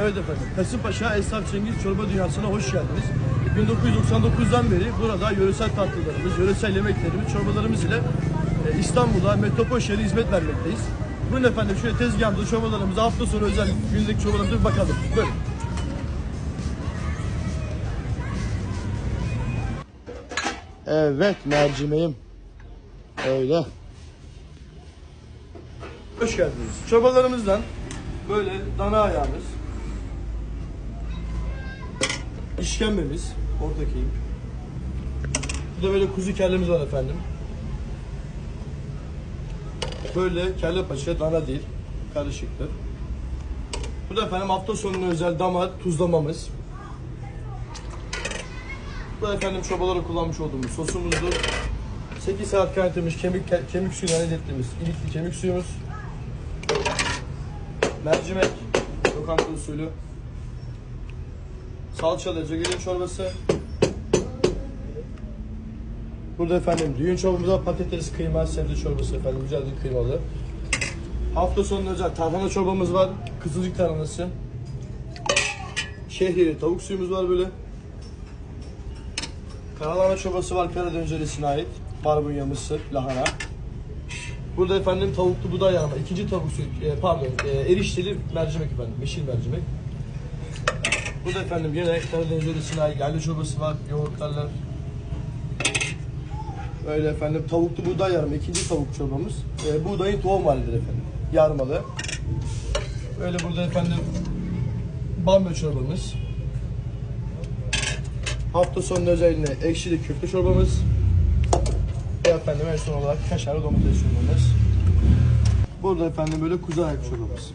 Evet efendim. Kasımpaşa Esnaf Cengiz Çorba Dünyası'na hoş geldiniz. 1999'dan beri burada yöresel tatlılarımız, yöresel yemeklerimiz, çorbalarımız ile e, İstanbul'a, metropol şehri hizmet vermekteyiz. Buyurun efendim şöyle tezgahımızda çorbalarımıza hafta sonu özel günlük çorbalarımıza bir bakalım. Buyurun. Evet mercimeğim. Öyle. Hoş geldiniz. Çorbalarımızdan böyle dana ayağımız, işkembemiz, ortaki. Bir de böyle kuzu kellemiz var efendim. Böyle kelle paça, dana değil, karışıktır. Bu da efendim hafta sonuna özel damar tuzlamamız. Bu da efendim çorbalara kullanmış olduğumuz sosumuzdur. 8 saat kaynatılmış kemik kemik suyuyla elde ettiğimiz ilikli kemik suyumuz. Mercimek, lokanta usulü. Salçalı cegelin çorbası. Burada efendim düğün çorbamızda patates, kıyma, sebze çorbası efendim güzel bir kıymalı. Hafta sonu özel tarhana çorbamız var. Kızılcık tarhanası. Şehriyeli tavuk suyumuz var böyle. Karalahana çorbası var Karadeniz yöresine ait. Barbunya, mısır, lahana. Burada efendim tavuklu buğday yağma. ikinci tavuk suyu, e, pardon, e, erişteli mercimek efendim, yeşil mercimek. Burada efendim yine Karadeniz yöresine ait yerli çorbası var, yoğurtlarlar. Böyle efendim tavuklu buğday yarma, ikinci tavuk çorbamız. E, buğdayın tohum halidir efendim, yarmalı. Böyle burada efendim bamya çorbamız. Hafta sonu özelliğine ekşili köfte çorbamız. Ve efendim en son olarak kaşarlı domates çorbamız. Burada efendim böyle kuzu ayak çorbamız.